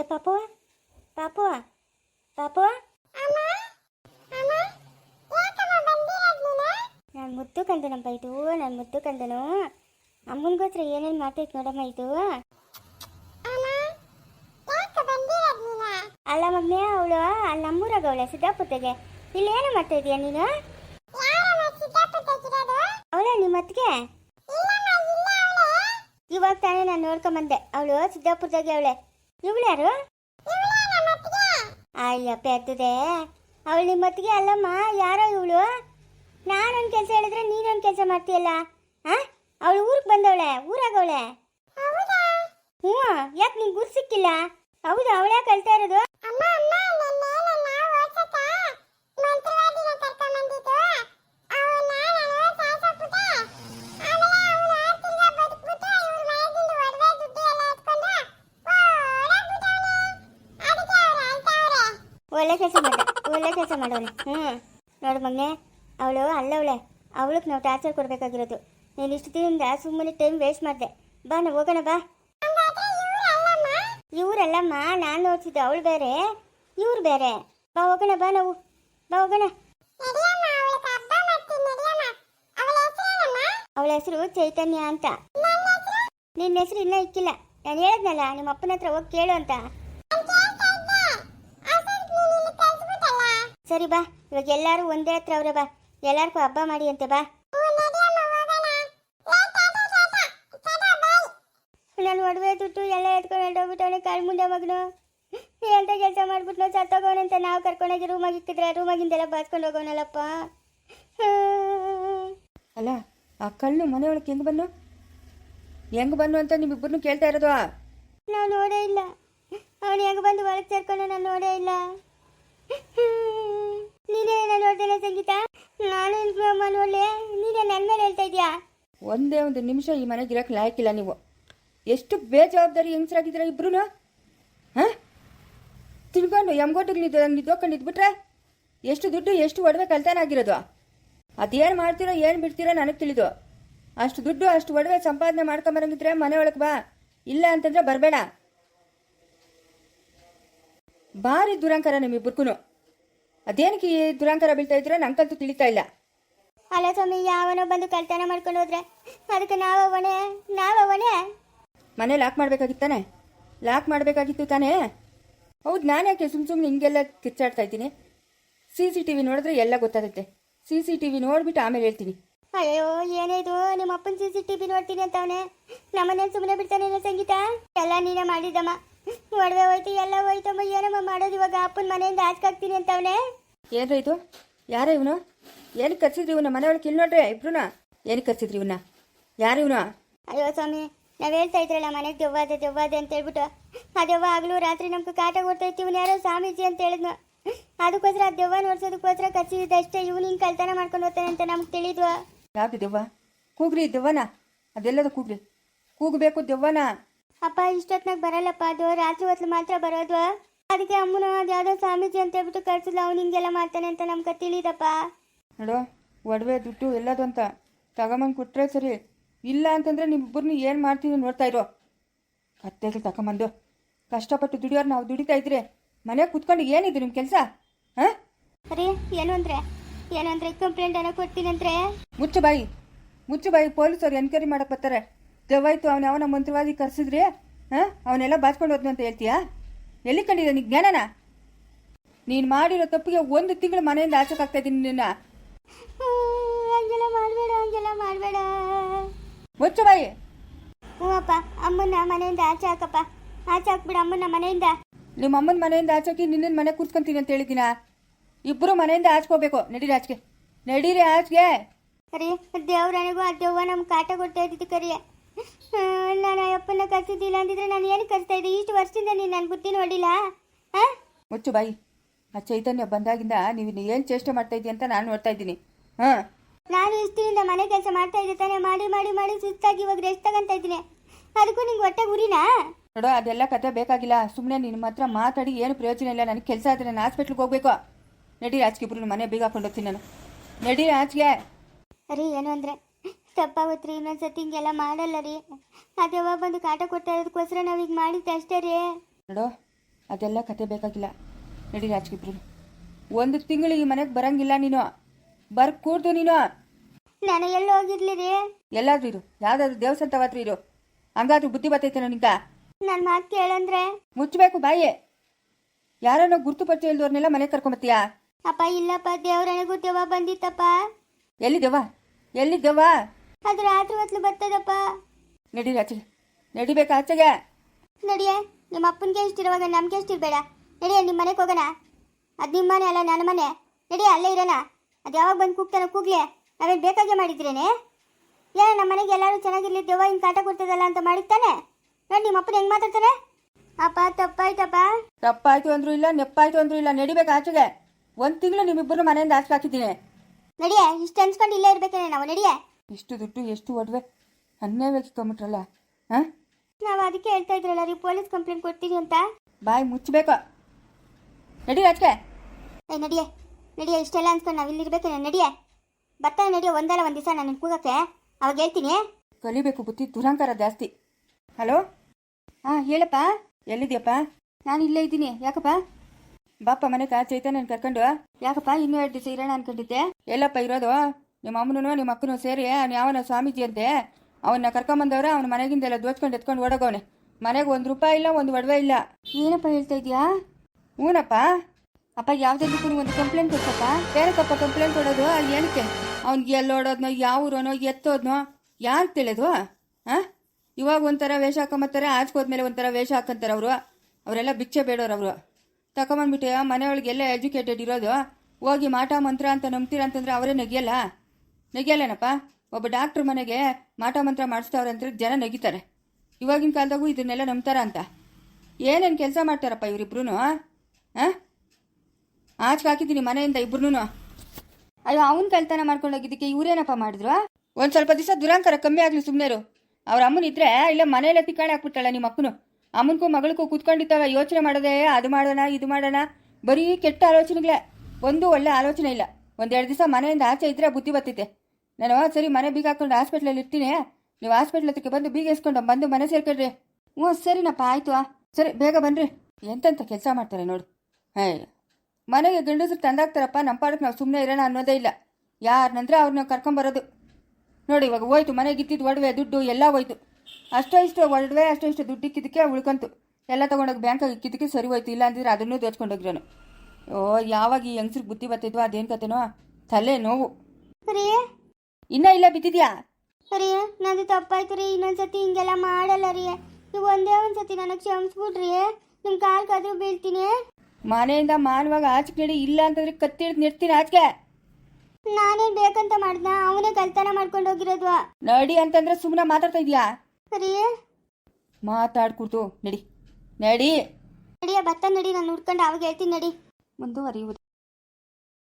ಏ ಪಾಪು ಪಾಪು ಪಾಪು ನಾನು ಮುತ್ತು ಕಂದನಪ್ಪ ಇದು ನಾನು ಮುತ್ತು ಕಂದನು. ಅಮ್ಮನಿಗೋಸ್ಕರ ಏನೇನು ಮಾಡ್ತೈತೆ ನೋಡಮ್ಮ ಇದು. ಅಲ್ಲ ಮಮ್ಮಿ ಅವಳು ಅಲ್ಲಿ ನಮ್ಮೂರಾಗ ಅವಳೆ ಸಿದ್ದಾಪುರದಾಗೆ. ಇಲ್ಲಿ ಏನು ಮಾಡ್ತಾ ಇದೀಯ ನೀನು? ಅವಳೇ ನಿಮ್ಮ ಅತ್ತಿಗೆ? ಇವಾಗ ತಾನೇ ನಾನು ನೋಡ್ಕೊಂಬಂದೆ ಅವಳು ಸಿದ್ದಾಪುರದಾಗೆ ಅವಳೆ. ಇವಳು ಯಾರು ಅಯ್ಯ ಪೆತ್ತದೆ ಅವಳು ನಿಮ್ಮ ಅತ್ತಿಗೆ ಅಲ್ಲಮ್ಮ, ಯಾರೋ ಇವಳು? ನಾನೊಂದು ಕೆಲಸ ಹೇಳಿದ್ರೆ ನೀನೊಂದು ಕೆಲಸ ಮಾಡ್ತೀಯಲ್ಲ? ಅವಳು ಊರಿಗೆ ಬಂದವಳೆ ಊರಾಗವಳೆ ಹ್ಞೂ ಯಾಕೆ ನಿಂಗೆ ಗುರು ಸಿಕ್ಕಿಲ್ಲ? ಹೌದು, ಅವಳೇ ಕಲ್ತಾ ಇರೋದು? ಒಳ್ಳೆ ಕೆಲಸ ಮಾಡ ಒಳ್ಳೆ ಕೆಲಸ ಮಾಡೋಣ ಹ್ಞೂ ನೋಡು ಮಗನೆ ಅವಳು ಅಲ್ಲವಳೆ ಅವಳಿಗೆ ನಾವು ಟಾರ್ಚರ್ ಕೊಡಬೇಕಾಗಿರೋದು. ನೀನು ಇಷ್ಟು ದಿನದಿಂದ ಸುಮ್ಮನೆ ಟೈಮ್ ವೇಸ್ಟ್ ಮಾಡಿದೆ. ಬಾ ನಾವು ಹೋಗೋಣ ಬಾ. ಇವರಲ್ಲಮ್ಮ ನಾನು ನೋಡ್ತಿದ್ದೆ ಅವಳು ಬೇರೆ ಇವ್ರು ಬೇರೆ. ಬಾ ಹೋಗೋಣ ಬಾ ನಾವು. ಬಾ ಹೋಗೋಣ. ಅವಳ ಹೆಸರು ಚೈತನ್ಯ ಅಂತ. ನಿನ್ನ ಹೆಸರು ಇನ್ನೂ ಇಕ್ಕಿಲ್ಲ. ನಾನು ಹೇಳಿದ್ನಲ್ಲ ನಿಮ್ಮ ಅಪ್ಪನ ಹತ್ರ ಹೋಗಿ ಕೇಳು ಅಂತ. ಸರಿ ಬಾ ಇವಾಗ ಎಲ್ಲರೂ ಒಂದೇ ಹತ್ರ ಅವ್ರೆ ಬಾ. ಎಲ್ಲರಿಗೂ ಹಬ್ಬ ಮಾಡಿ ಅಂತೆ ಬಾ. ನಾನು ಒಡವೆ ದುಡ್ಡು ಎಲ್ಲ ಎತ್ಕೊಂಡು ಹೊರಟೋಗ್ಬಿಟ್ಟವನೆ ಕಾಲು ಮುಂದೆ ಮಗನು. ಎಂಥ ಕೆಲಸ ಮಾಡ್ಬಿಟ್ಟು ನಾವು ಸತ್ತೋಗೋಣಂತ ನಾವು ಕರ್ಕೊಂಡೋಗಿ ರೂಮಾಗಿ ಇಕ್ಕಿದ್ರೆ ರೂಮಾಗಿಂದೆಲ್ಲ ಬಾಸ್ಕೊಂಡು ಹೋಗೋಣಲ್ಲಪ್ಪ ಅಲ್ಲ ಆ ಕಳ್ಳು ಮನೆಯೊಳಗೆ ಹೆಂಗೆ ಬಂದು? ಹೆಂಗೆ ಬಂದು ಅಂತ ನಿಮ್ಮಿಬ್ಬರನ್ನು ಕೇಳ್ತಾ ಇರೋದು? ನಾವು ನೋಡೇ ಇಲ್ಲ. ಅವನು ಹೆಂಗೆ ಬಂದು ಒಳಗೆ ಸೇರ್ಕೊಂಡು ನಾನು ನೋಡೇ ಇಲ್ಲ. ನೀನೇ ನಾನು ನೋಡ್ದೇನೆ ಸಂಗೀತ? ನಾನು ಅಮ್ಮ ನೀನೇ ನನ್ನ ಹೇಳ್ತಾ ಇದೀಯಾ? ಒಂದೇ ಒಂದು ನಿಮಿಷ ಈ ಮನೆಗೆ ಇರೋಕ್ಕೆ ಲಾಯಕ್ಕಿಲ್ಲ ನೀವು. ಎಷ್ಟು ಬೇಜವಾಬ್ದಾರಿ ಹೆಂಗಸರಾಗಿದ್ದೀರಾ ಇಬ್ರು ಹಾಂ? ತಿಳ್ಕೊಂಡು ಎಮ್ಗೋಟಿಗೆ ನಿದ್ದು ನಿದ್ದೋಕೊಂಡು ಇದ್ಬಿಟ್ರೆ ಎಷ್ಟು ದುಡ್ಡು, ಎಷ್ಟು ಒಡವೆ ಕಲ್ತಾನಾಗಿರೋದು ಅದೇನು ಮಾಡ್ತೀರೋ, ಏನು ಬಿಡ್ತೀರೋ ನನಗೆ ತಿಳಿದು. ಅಷ್ಟು ದುಡ್ಡು, ಅಷ್ಟು ಒಡವೆ ಸಂಪಾದನೆ ಮಾಡ್ಕೊಂಬರಂಗಿದ್ರೆ ಮನೆ ಒಳಗೆ ಬಾ. ಇಲ್ಲ ಅಂತಂದ್ರೆ ಬರಬೇಡ. ಭಾರಿ ದುರಂಕಾರ ನಿಮ್ಮಿಬ್ಬರಿಗೂ ಅದೇನಕ್ಕೆ ಈ ದುರಾಂಕಾರ ಬೀಳ್ತಾ ಇದ್ರೆ ನಂಗಂತೂ ತಿಳಿತಾ ಇಲ್ಲ. ಅಲ್ಲ ಸ್ವಾಮಿ ಯಾವನೋ ಬಂದು ಕಳ್ತನ ಮಾಡ್ಕೊಂಡು ಹೋದ್ರೆ ಅದಕ್ಕೆ ನಾವು ಹೊಣೆ ಮನೆ ಲಾಕ್ ಮಾಡ್ಬೇಕಾಗಿತ್ತಾನೆ ಲಾಕ್ ಮಾಡಬೇಕಾಗಿತ್ತು ತಾನೇ? ಹೌದು ನಾನು ಯಾಕೆ ಸುಮ್ಮ ಸುಮ್ಮನೆ ಹಿಂಗೆಲ್ಲ ಕಿಚ್ಚಾಡ್ತಾ ಇದ್ದೀನಿ? ಸಿ ಸಿ ಟಿ ವಿ ನೋಡಿದ್ರೆ ಎಲ್ಲ ಗೊತ್ತಾಗುತ್ತೆ. ಸಿ ಸಿ ಟಿ ವಿ ನೋಡ್ಬಿಟ್ಟು ಆಮೇಲೆ ಹೇಳ್ತೀನಿ. ಅಯ್ಯೋ ಏನೇದು ನಿಮ್ಮ ಅಪ್ಪನ ಸಿ ಸಿ ಟಿ ವಿ ನೋಡ್ತೀನಿ ಅಂತವನೆ. ನಮ್ಮನೆ ಸುಮ್ಮನೆ ಬಿಡ್ತಾನೆ ಸಂಗೀತ? ಎಲ್ಲ ನೀನೇ ಮಾಡಿದಮ್ಮ ಒಡವೆ ಹೋಯ್ತು ಎಲ್ಲ ಹೋಯ್ತಮ್ಮ. ಏನಮ್ಮ ಮಾಡೋದು ಇವಾಗ? ಅಪ್ಪನ ಮನೆಯಿಂದ ಆಚಕಾಗ್ತೀನಿ ಅಂತವನೆ. ಏನ್ರ ಇದು? ಯಾರ ಇವನು? ಏನಕ್ಕೆ ಕರ್ಸಿದ್ರಿ ಇವನ? ಮನೆ ಒಳಗೆ ಇಲ್ಲಿ ನೋಡ್ರಿ ಇಬ್ರುನ. ಏನಕ್ಕೆ ಕರ್ಸಿದ್ರಿ ಇವನ್ನ ಯಾರು ಇವನು? ಅಯ್ಯೋ ಸ್ವಾಮಿ ನಾವ್ ಹೇಳ್ತಾ ಇದ್ರಲ್ಲ ಮನೆಗೆ ದೆವ್ವಾದೆ ದೆವ್ವಾದೆ ಅಂತ ಹೇಳ್ಬಿಟ್ಟು. ಆ ದೆವ್ವ ಆಗ್ಲೂ ರಾತ್ರಿ ನಮ್ಗೆ ಕಾಟ ಕೊಡ್ತಾ ಇತ್ತು. ಇವ್ನು ಯಾರೋ ಸ್ವಾಮೀಜಿ ಅಂತ ಹೇಳಿದ್ನು. ಅದಕ್ಕೋಸ್ಕರ ಆ ದೆವ್ವ ನೋಡ್ಸೋದಕ್ಕೋಸ್ಕರ ಕರ್ಸಿದ್ದ ಅಷ್ಟೇ. ಇವ್ನು ಹಿಂಗೆ ಕಲ್ತನ ಮಾಡ್ಕೊಂಡು ಹೋಗ್ತಾನೆ ಅಂತ ನಮ್ಗೆ ತಿಳಿದ್ವ. ಯಾವ್ದು ದೆವ್ವ? ಕೂಗ್ರಿ ದೆವ್ವನ. ಅದೆಲ್ಲದ ಕೂಗ್ರಿ. ಕೂಗಬೇಕು ದೆವ್ವನ. ಅಪ್ಪ ಇಷ್ಟೊತ್ನಾಗ ಬರಲ್ಲಪ್ಪ. ಅದು ರಾತ್ರಿ ಹೊತ್ತು ಮಾತ್ರ ಬರೋದು. ಅದಕ್ಕೆ ಅಮ್ಮನ ಯಾವ್ದೋ ಸ್ವಾಮೀಜಿ ಅಂತ ಹೇಳ್ಬಿಟ್ಟು ಕರ್ಸಿಲ್ಲ ಅವ್ನು ಹಿಂಗೆಲ್ಲ ಮಾಡ್ತಾನೆ ಅಂತ ನಮ್ಗೆ ತಿಳಿದಪ್ಪ. ನೋಡು ಒಡವೆ ದುಡ್ಡು ಎಲ್ಲದು ಅಂತ. ತಗೊಂಬಂದು ಕೊಟ್ರೆ ಸರಿ. ಇಲ್ಲ ಅಂತಂದ್ರೆ ನಿಮ್ಮಿಬ್ಬರನ್ನ ಏನು ಮಾಡ್ತೀನಿ ನೋಡ್ತಾ ಇರೋ. ಕತ್ತೆಗೆ ತಗೊಂಬಂದು. ಕಷ್ಟಪಟ್ಟು ದುಡಿಯೋರು ನಾವು ದುಡಿತಾ ಇದ್ರೆ ಮನೆ ಕುತ್ಕೊಂಡು ಏನಿದ್ರು ನಿಮ್ಮ ಕೆಲಸ? ಹಾಂ? ಸರಿ ಏನು ಅಂದ್ರೆ? ಏನು ಅಂದ್ರೆ ಕಂಪ್ಲೇಂಟ್ ಏನೋ ಕೊಡ್ತೀನಿ ಅಂದ್ರೆ? ಮುಚ್ಚು ಬಾಯಿ. ಮುಚ್ಚು ಬಾಯಿ ಪೊಲೀಸರು ಎನ್ಕ್ವೈರಿ ಮಾಡಕ್ಕೆ ಬರ್ತಾರೆ. ದೆವ್ವಾಯ್ತು ಅವನ ಅವನ ಮಂತ್ರವಾದಿ ಕರ್ಸಿದ್ರಿ ಹಾಂ? ಅವನ್ನೆಲ್ಲ ಬಾಚ್ಕೊಂಡು ಹೋದ್ನು ಅಂತ ಹೇಳ್ತೀಯಾ? ಎಲ್ಲಿ ಕಂಡಿದೆ ನೀ ಜ್ಞಾನನ? ನೀನು ಮಾಡಿರೋ ತಪ್ಪಿಗೆ ಒಂದು ತಿಂಗಳು ಮನೆಯಿಂದ ಆಚೆಗಾಗ್ತಾ ಇದ್ದೀನಿ ನಿನ್ನ. ಹಂಗೆಲ್ಲ ಮಾಡಬೇಡ ಹಂಗೆಲ್ಲ ಮಾಡಬೇಡ. ಮುಚ್ಚು ಬಾಯಿ. ಹ್ಞೂ ಅಪ್ಪ ಅಮ್ಮನ ಮನೆಯಿಂದ ಆಚೆ ಹಾಕಪ್ಪ. ಆಚೆ ಹಾಕ್ಬಿಡು ಅಮ್ಮನ ಮನೆಯಿಂದ. ನಿಮ್ಮ ಅಮ್ಮನ ಮನೆಯಿಂದ ಆಚೆಕಿ ನಿನ್ನ ಮನೆ ಕೂತ್ಕೊಂತೀನಿ ಅಂತ ಹೇಳಿದ್ದೀನ? ಇಬ್ಬರು ಮನೆಯಿಂದ ಆಚ್ಕೋಬೇಕು ನಡೀರಿ ಆಚೆಗೆ. ನಡೀರಿ ಆಚೆಗೆ. ಕರಿ ದೇವ್ರನಿಗೂ ಆ ದೆವ್ವ ನಮ್ಗೆ ಕಾಟ ಕೊಡ್ತಾ ಇದ್ದಿದ್ದು ಕರಿ ಹ್ಮ್, ನಾನು ಆ ಅಪ್ಪನ ಕರ್ಸಿದ್ದಿಲ್ಲ ಅಂದಿದ್ರೆ ನಾನು ಏನು ಕರ್ಸ್ತಾ ಇದ್ದೆ? ಇಷ್ಟು ವರ್ಷದಿಂದ ನೀನು ನನ್ನ ಬುದ್ಧಿ ನೋಡಿಲ್ಲ? ಹಾಂ? ಮುಚ್ಚು ಬಾಯಿ. ಆ ಚೈತನ್ಯ ಬಂದಾಗಿಂದ ನೀವು ಏನು ಚೇಷ್ಟೆ ಮಾಡ್ತಾ ಇದ್ದೀಯ ಅಂತ ನಾನು ನೋಡ್ತಾ ಇದ್ದೀನಿ. ಹಾಂ? ನಾನು ಇಷ್ಟಿನಿಂದ ಮನೆ ಕೆಲಸ ಮಾಡ್ತಾ ಇದ್ದೆ ತಾನೇ. ಮಾಡಿ ಮಾಡಿ ಮಾಡಿ ಸುಸ್ತಾಗಿ ಇವಾಗ ರೆಸ್ಟ್ ತಗೊಂತ ಇದ್ದೀನಿ. ಅದಕ್ಕೂ ನಿಂಗೆ ಹೊಟ್ಟೆ ಗುರಿನಾ ನೋಡೋ ಅದೆಲ್ಲ ಕತೆ ಬೇಕಾಗಿಲ್ಲ. ಸುಮ್ಮನೆ ನಿನ್ನ ಹತ್ರ ಮಾತಾಡಿ ಏನು ಪ್ರಯೋಜನ ಇಲ್ಲ. ನನಗೆ ಕೆಲಸ ಆದರೆ ನಾನು ಹಾಸ್ಪಿಟ್ಲಿಗೆ ಹೋಗ್ಬೇಕು. ನಡೀರಿ ಆಚೆಗೆ ಇಬ್ಬರು ಮನೆ ಬೀಗ ಹಾಕೊಂಡು ಹೋಗ್ತೀನಿ ನಾನು. ನಡೀರಿ ಆಚೆಗೆ ಏನು ಅಂದರೆ? ತಪ್ಪಾಗುತ್ತೆ ಇನ್ನೊಂದು ಸತಿ ಹಿಂಗೆಲ್ಲ ಮಾಡಲ್ಲ ರೀ. ಅದು ಯಾವಾಗ ಬಂದು ಕಾಟ ಕೊಟ್ಟ ಇರೋದಕ್ಕೋಸ್ಕರ ನಾವು ಈಗ ಮಾಡಿದ್ದೆ ಅಷ್ಟೇ ರೀ. ನೋಡು ಅದೆಲ್ಲ ಕತೆ ಬೇಕಾಗಿಲ್ಲ. ನಡಿ ರಾಜ್ಗಿಬ್ರು ಒಂದು ತಿಂಗಳು ಈ ಮನೆಗೆ ಬರಂಗಿಲ್ಲ ನೀನು. ಬರ್ ಕೂಡ್ದು ನೀನು. ನಾನು ಎಲ್ಲ ಹೋಗಿರ್ಲಿ ರೀ? ಎಲ್ಲಾದ್ರೂ ಇರು. ಯಾವ್ದಾದ್ರು ದೇವಸ್ಥಾನ ತವಾತ್ರ ಇರು. ಹಂಗಾದ್ರೂ ಬುದ್ಧಿ ಬರ್ತೈತೆ ನಿಂಗ? ನನ್ನ ಮಾತು ಕೇಳಂದ್ರೆ? ಮುಚ್ಚಬೇಕು ಬಾಯಿ. ಯಾರನ್ನೋ ಗುರ್ತು ಪರಿಚಯ ಇಲ್ದವ್ರನ್ನೆಲ್ಲ ಮನೆಗೆ ಕರ್ಕೊಂಬತ್ತೀಯಾ? ಅಪ್ಪ ಇಲ್ಲಪ್ಪ ದೇವ್ರನಿಗೂ ದೆವ್ವ ಬಂದಿತ್ತಪ್ಪ. ಎಲ್ಲಿದ್ದವ್ವ? ಎಲ್ಲಿದ್ದವ್ವ? ಅದು ರಾತ್ರಿ ಹೊತ್ಲು ಬರ್ತದಪ್ಪ. ನಡಿ ಆಚೆಗೆ ನಡಿಬೇಕಾ ಆಚೆಗೆ? ನಡಿಯೇ ನಿಮ್ಮ ಅಪ್ಪನಿಗೆ ಇಷ್ಟಿರುವಾಗ ನಮ್ಗೆ ಇಷ್ಟಿರ್ಬೇಡ ನಡಿಯ ನಿಮ್ಮ ಮನೆಗೆ ಹೋಗೋಣ. ಅದು ನಿಮ್ಮ ಮನೆ ಅಲ್ಲ ನನ್ನ ಮನೆ. ನಡಿ ಅಲ್ಲೇ ಇರೋಣ. ಅದು ಯಾವಾಗ ಬಂದು ಕೂಗ್ತಾನೆ ಕೂಗ್ಲಿ. ನಾವೇನು ಬೇಕಾಗೆ ಮಾಡಿದ್ರೇನೆ? ಏನ ನಮ್ಮ ಮನೆಗೆ ಎಲ್ಲರೂ ಚೆನ್ನಾಗಿರ್ಲಿ ದೆವ್ವ ಹಿಂಗೆ ಕಾಟ ಕೊಡ್ತದಲ್ಲ ಅಂತ ಮಾಡಿರ್ತಾನೆ ನೋಡಿ ನಿಮ್ಮ ಅಪ್ಪನ ಹೆಂಗೆ ಮಾತಾಡ್ತಾನೆ? ಅಪ್ಪ ತಪ್ಪಾಯ್ತಪ್ಪ. ತಪ್ಪಾಯ್ತು ಅಂದ್ರೂ ಇಲ್ಲ ನೆಪ್ಪಾಯ್ತು ಅಂದ್ರೂ ಇಲ್ಲ ನಡಿಬೇಕು ಆಚೆಗೆ? ಒಂದು ತಿಂಗಳು ನಿಮ್ಮಿಬ್ಬರು ಮನೆಯಿಂದ ಆಚೆ ಹಾಕಿದ್ದೀನಿ. ನಡಿಯೇ ಇಷ್ಟು ಅನ್ಸ್ಕೊಂಡು ಇಲ್ಲೇ ಇರ್ಬೇಕೇನೆ ನಾವು ನಡಿಯೇ. ಇಷ್ಟು ದುಡ್ಡು ಎಷ್ಟು ಒಡವೆ? ಹನ್ನೆರಡು ಕಿತ್ಕೊಂಬಿಟ್ರಲ್ಲ ಹಾಂ ನಾವು ಅದಕ್ಕೆ ಹೇಳ್ತಾ ಇದ್ರಲ್ಲ ರೀ ಪೊಲೀಸ್ ಕಂಪ್ಲೇಂಟ್ ಕೊಡ್ತೀನಿ ಅಂತ? ಬಾಯಿ ಮುಚ್ಚಬೇಕು ನಡಿ ಆಚೆಗೆ ಏ ನಡಿಯೇ ನಡಿಯೇ ಇಷ್ಟೆಲ್ಲ ಅನ್ಸ್ಕೊಂಡು ನಾವು ಇಲ್ಲಿ ಇರ್ಬೇಕೇನೆ ನಡಿಯೇ. ಬರ್ತಾನೆ ನಡಿಯೋ ಒಂದಲ್ಲ ಒಂದು ದಿವಸ ನಾನು ಕೂಗಕ್ಕೆ. ಅವಾಗ ಹೇಳ್ತೀನಿ. ಕಲಿಬೇಕು ಬುತ್ತಿ ದುರಂಕಾರ ಜಾಸ್ತಿ. ಹಲೋ? ಹಾಂ ಹೇಳಪ್ಪ. ಎಲ್ಲಿದ್ಯಪ್ಪ? ನಾನು ಇಲ್ಲೇ ಇದ್ದೀನಿ ಯಾಕಪ್ಪ? ಬಾಪ್ಪ ಮನೆಗ ಚೈತನ್ಯನ ಕರ್ಕೊಂಡು. ಯಾಕಪ್ಪ ಇನ್ನೂ ಎರಡು ದಿವಸ ಇರೋಣ ಅನ್ಕೊಂಡಿದ್ದೆ. ಎಲ್ಲಪ್ಪ ಇರೋದು? ನಿಮ್ಮ ಅಮ್ಮನೂ ನಿಮ್ಮ ಅಕ್ಕನೂ ಸೇರಿ ಅವನು ಯಾವನ ಸ್ವಾಮೀಜಿ ಅಂತೆ. ಅವನ್ನ ಕರ್ಕೊಂಬಂದವ್ರೆ ಅವನ ಮನೆಗಿಂದೆಲ್ಲ ದೋಚ್ಕೊಂಡು ಎತ್ಕೊಂಡು ಓಡೋಗವನೆ. ಮನೆಗೆ ಒಂದು ರೂಪಾಯಿ ಇಲ್ಲ ಒಂದು ಒಡವೆ ಇಲ್ಲ. ಏನಪ್ಪ ಹೇಳ್ತಾ ಇದೀಯಾ? ಹ್ಞೂನಪ್ಪ ಅಪ್ಪ ಯಾವುದಕ್ಕೂ ಒಂದು ಕಂಪ್ಲೇಂಟ್ ಕೊಡ್ಸಪ್ಪ? ಬೇರೆಕಪ್ಪ ಕಂಪ್ಲೇಂಟ್ ಕೊಡೋದು ಅಲ್ಲಿ ಏನಕ್ಕೆ? ಅವ್ನಿಗೆ ಎಲ್ಲಿ ಓಡೋದ್ನೋ ಯಾವ ಊರೋನೋ ಎತ್ತೋದ್ನೋ ಯಾರು ತಿಳಿದು? ಹಾಂ ಇವಾಗ ಒಂಥರ ವೇಷ ಹಾಕೊಂಬತ್ತಾರೆ ಆಚ್ಕೋದ್ಮೇಲೆ ಒಂಥರ ವೇಷ ಹಾಕೊಂತಾರೆ ಅವರು. ಅವರೆಲ್ಲ ಭಿಕ್ಷೆ ಬೇಡೋರು ಅವರು. ತಗೊಂಬಂದ್ಬಿಟ್ಟು ಮನೆಯೊಳಗೆಲ್ಲ ಎಜುಕೇಟೆಡ್ ಇರೋದು. ಹೋಗಿ ಮಾಟ ಮಂತ್ರ ಅಂತ ನಂಬ್ತೀರ ಅಂತಂದ್ರೆ ಅವರೇ ನೆಗೆಯಲ್ಲ. ನೆಗೆಯಲ್ಲೇನಪ್ಪ ಒಬ್ಬ ಡಾಕ್ಟರ್ ಮನೆಗೆ ಮಾಟ ಮಂತ್ರ ಮಾಡಿಸ್ತವ್ರೆ ಜನ ನೆಗಿತಾರೆ. ಇವಾಗಿನ ಕಾಲದಾಗೂ ಇದನ್ನೆಲ್ಲ ನಂಬ್ತಾರ ಅಂತ. ಏನೇನು ಕೆಲಸ ಮಾಡ್ತಾರಪ್ಪ ಇವರಿಬ್ರು ಹಾಂ ಆಚೆ ಹಾಕಿದ್ದೀನಿ ಮನೆಯಿಂದ ಇಬ್ರು ಅಯ್ಯೋ, ಅವನ ಕಲ್ತನ ಮಾಡ್ಕೊಂಡೋಗಿದ್ದಕ್ಕೆ ಇವರೇನಪ್ಪ ಮಾಡಿದ್ರು ಒಂದು ಸ್ವಲ್ಪ ದಿವಸ ದುರಾಂಕಾರ ಕಮ್ಮಿ ಆಗಲಿ ಸುಮ್ಮನೆರು ಅವ್ರ ಅಮ್ಮನ ಇದ್ರೆ ಇಲ್ಲ ಮನೆಯಲ್ಲ ತಿಕ್ಕಾಣೆ ಹಾಕ್ಬಿಟ್ಟಲ್ಲ ನಿಮ್ಮ ಅಕ್ಕನು ಅಮ್ಮನಿಗೂ ಮಗಳಿಗೂ ಕೂತ್ಕೊಂಡಿದ್ದಾವೆ, ಯೋಚನೆ ಮಾಡೋದೇ, ಅದು ಮಾಡೋಣ, ಇದು ಮಾಡೋಣ. ಬರೀ ಕೆಟ್ಟ ಆಲೋಚನೆಗಳೇ. ಒಂದು ಒಳ್ಳೆ ಆಲೋಚನೆ ಇಲ್ಲ. ಒಂದೆರಡು ದಿವಸ ಮನೆಯಿಂದ ಆಚೆ ಇದ್ರೆ ಬುದ್ಧಿ ಬರ್ತೈತೆ ನಾನು ಸರಿ ಮನೆ ಬೀಗ ಹಾಕೊಂಡು ಹಾಸ್ಪಿಟ್ಲಲ್ಲಿ ಇರ್ತೀನಿ. ನೀವು ಹಾಸ್ಪಿಟ್ಲ್ ಹತ್ರಕ್ಕೆ ಬಂದು ಬೀಗ ಇಸ್ಕೊಂಡು ಬಂದು ಮನೆ ಸೇರ್ಕೊಳ್ರಿ. ಹ್ಞೂ, ಸರಿನಪ್ಪ, ಆಯ್ತು. ಸರಿ, ಬೇಗ ಬನ್ರಿ. ಎಂತೆಂಥ ಕೆಲಸ ಮಾಡ್ತಾರೆ ನೋಡು. ಹೇ, ಮನೆಗೆ ಗಂಡಸರು ತಂದಾಗ್ತಾರಪ್ಪ ನಮ್ಮ ಪಾಡಕ್ಕೆ ನಾವು ಸುಮ್ಮನೆ ಇರೋಣ ಅನ್ನೋದೇ ಇಲ್ಲ. ಯಾರನ್ನಂದ್ರೆ ಅವ್ರನ್ನ ಕರ್ಕೊಂಬರೋದು. ನೋಡಿ, ಇವಾಗ ಹೋಯ್ತು, ಮನೆಗೆ ಇತ್ತಿದ್ದು ಒಡವೆ, ದುಡ್ಡು, ಎಲ್ಲ ಹೋಯ್ತು. ಅಷ್ಟೋ ಇಷ್ಟು ಒಡವೆ ಅಷ್ಟೋ ಇಷ್ಟು ದುಡ್ಡು ಇಕ್ಕಿದ್ದಕ್ಕೆ ಉಳ್ಕಂತು ಎಲ್ಲ ತೊಗೊಂಡೋಗಿ ಬ್ಯಾಂಕಾಗಿ ಇಕ್ಕಿದ್ದಕ್ಕೆ ಸರಿ ಹೋಯ್ತು, ಇಲ್ಲ ಅಂದಿದ್ರೆ ಅದನ್ನೂ ದೋಚ್ಕೊಂಡೋಗ್ರೇನು ಓ, ಯಾವಾಗ ಈ ಹೆಂಗ್ಸ್ರಿಗೆ ಬುದ್ಧಿ ಬರ್ತಿದ್ವೋ, ಅದೇನು ಕತೆನೋ? ತಲೆ ನೋವು. ಇನ್ನ ಇಲ್ಲ ಬಿದ್ದಿದ್ಯಾ? ರೀ ನಂದು ತಪ್ಪಾಯ್ತು ರೀ. ಇನ್ನೊಂದ್ಸತಿ ಹಿಂಗೆಲ್ಲ ಮಾಡಲ್ಲ ರೀ. ನೀವು ಒಂದೇ ಒಂದ್ಸತಿ ನನಗೆ ಕ್ಷಮಿಸ್ಬಿಡ್ರಿ. ನಿಮ್ಮ ಕಾಲ್ ಕದ್ರು ಬೀಳ್ತೀನಿ. ಮನೆಯಿಂದ ಮಾನವಾಗ ಆಚೆ ಕೇಳಿ ಇಲ್ಲ ಅಂತಂದ್ರೆ ಕತ್ತಿ ನಿರ್ತೀನಿ ನೆಡ್ತೀನಿ ಆಚೆಗೆ. ನಾನೇನ್ ಬೇಕಂತ ಮಾಡ್ದ ಅವನೇ ಕಲ್ತನ ಮಾಡ್ಕೊಂಡು ಹೋಗಿರೋದು. ನಡಿ ಅಂತಂದ್ರೆ ಸುಮ್ಮನೆ ಮಾತಾಡ್ತಾ ಇದೀಯಾ? ರೀ ಮಾತಾಡ್ಕೊಡ್ತು ನಡಿ. ನಡಿ. ನಡಿಯ ಬತ್ತ ನಡಿ. ನಾನು ಹುಡ್ಕೊಂಡು ಅವಾಗ ಹೇಳ್ತೀನಿ ನಡಿ. ಮುಂದುವರಿಯುವುದು.